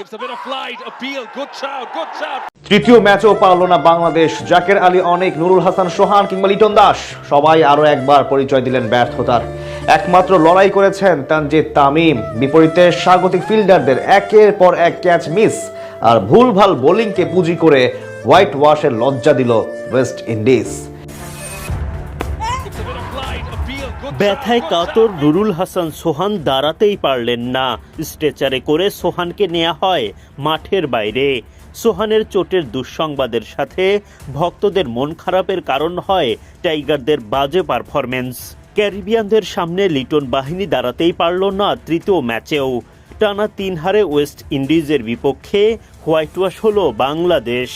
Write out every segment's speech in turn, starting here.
Gives a bit of flight, appeal, good shout, good shout. তৃতীয় ম্যাচও পারল না বাংলাদেশ। জাকের আলী অনেক নুরুল হাসান সোহান কিংবা লিটন দাস। সবাই আরও একবার পরিচয় দিলেন ব্যর্থতার। একমাত্র লড়াই করেছেন তানজিদ তামিম। বিপরীতে স্বাগতিক ফিল্ডারদের একের পর এক ক্যাচ মিস আর ভুলভাল বোলিংকে পুঁজি করে হোয়াইট ওয়াশের লজ্জা দিল ওয়েস্ট ইন্ডিজ ব্যথায় কাতর নুরুল হাসান সোহান দাঁড়াতেই পারলেন না। স্ট্রেচারে করে সোহানকে নেওয়া হয় মাঠের বাইরে। সোহানের চোটের দুঃসংবাদের সাথে ভক্তদের মন খারাপের কারণ হয় টাইগারদের বাজে পারফরমেন্স ক্যারিবিয়ানদের সামনে লিটন বাহিনী দাঁড়াতেই পারল না তৃতীয় ম্যাচেও। টানা তিন হারে ওয়েস্ট ইন্ডিজের বিপক্ষে হোয়াইট ওয়াশ হল বাংলাদেশ।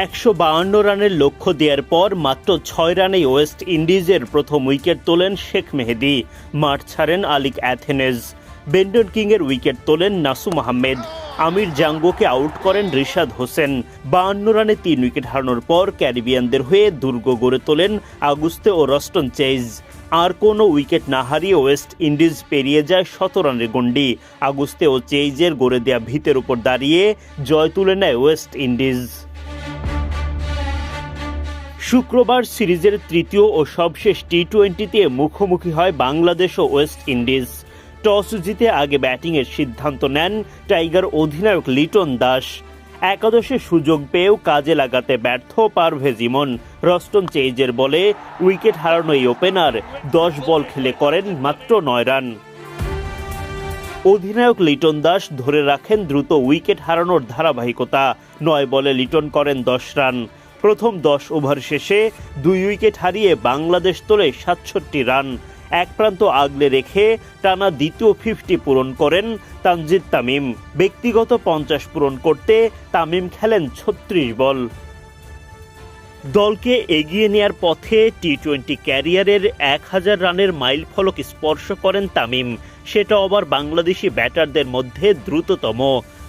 একশো বাউন্ন রানের লক্ষ্য দেওয়ার পর মাত্র ছয় রানেই ওয়েস্ট ইন্ডিজের প্রথম উইকেট তোলেন শেখ মেহেদি। মাঠ ছাড়েন আলিক অ্যাথেনেজ। বেন্ডন কিংয়ের উইকেট তোলেন নাসুম আহমেদ আমির জাঙ্গোকে আউট করেন রিশাদ হোসেন। বাউন্ন রানে তিন উইকেট হারানোর পর ক্যারিবিয়ানদের হয়ে দুর্গ গড়ে তোলেন আগুস্তে ও রস্টন চেইজ আর কোনো উইকেট না হারিয়ে ওয়েস্ট ইন্ডিজ পেরিয়ে যায় শত রানের গণ্ডি। আগুস্তে ও চেইজের গড়ে দেয়া ভিতের উপর দাঁড়িয়ে জয় তুলে নেয় ওয়েস্ট ইন্ডিজ। শুক্রবার সিরিজের তৃতীয় ও সবশেষ টি টোয়েন্টিতে মুখোমুখি হয় বাংলাদেশ ও ওয়েস্ট ইন্ডিজ। টস জিতে আগে ব্যাটিংয়ের সিদ্ধান্ত নেন টাইগার অধিনায়ক লিটন দাস। একাদশে সুযোগ পেয়েও কাজে লাগাতে ব্যর্থ পারভেজ ইমন রস্টন চেইজের বলে উইকেট হারানো এই ওপেনার দশ বল খেলে করেন মাত্র নয় রান। অধিনায়ক লিটন দাস ধরে রাখেন দ্রুত উইকেট হারানোর ধারাবাহিকতা। নয় বলে লিটন করেন দশ রান। প্রথম দশ ওভার শেষে দুই উইকেট হারিয়ে বাংলাদেশ তোলে সাতষট্টি রান। এক প্রান্ত আগলে রেখে টানা দ্বিতীয় ফিফটি পূরণ করেন তানজিদ তামিম। ব্যক্তিগত পঞ্চাশ পূরণ করতে তামিম খেলেন ছত্রিশ বল। দলকে এগিয়ে নেয়ার পথে টি টোয়েন্টি ক্যারিয়ারের এক হাজার রানের মাইল ফলক স্পর্শ করেন তামিম। সেটা আবার বাংলাদেশি ব্যাটারদের মধ্যে দ্রুততম।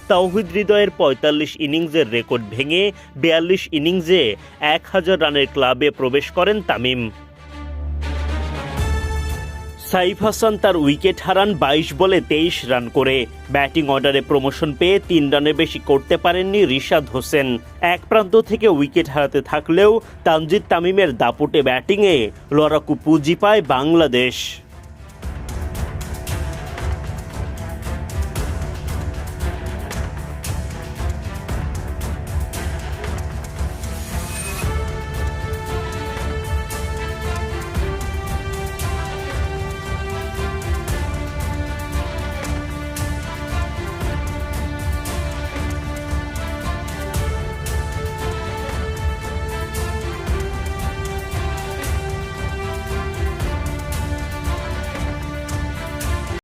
তাওহিদ হৃদয়ের পঁয়তাল্লিশ ইনিংসের রেকর্ড ভেঙে বিয়াল্লিশ ইনিংসে এক হাজার রানের ক্লাবে প্রবেশ করেন তামিম। সাইফ হাসান তার উইকেট হারান বাইশ বলে তেইশ রান করে। ব্যাটিং অর্ডারে প্রমোশন পেয়ে তিন রানের বেশি করতে পারেননি রিশাদ হোসেন। এক প্রান্ত থেকে উইকেট হারাতে থাকলেও তানজিদ তামিমের দাপুটে ব্যাটিংয়ে লড়াকু পুঁজি পায় বাংলাদেশ।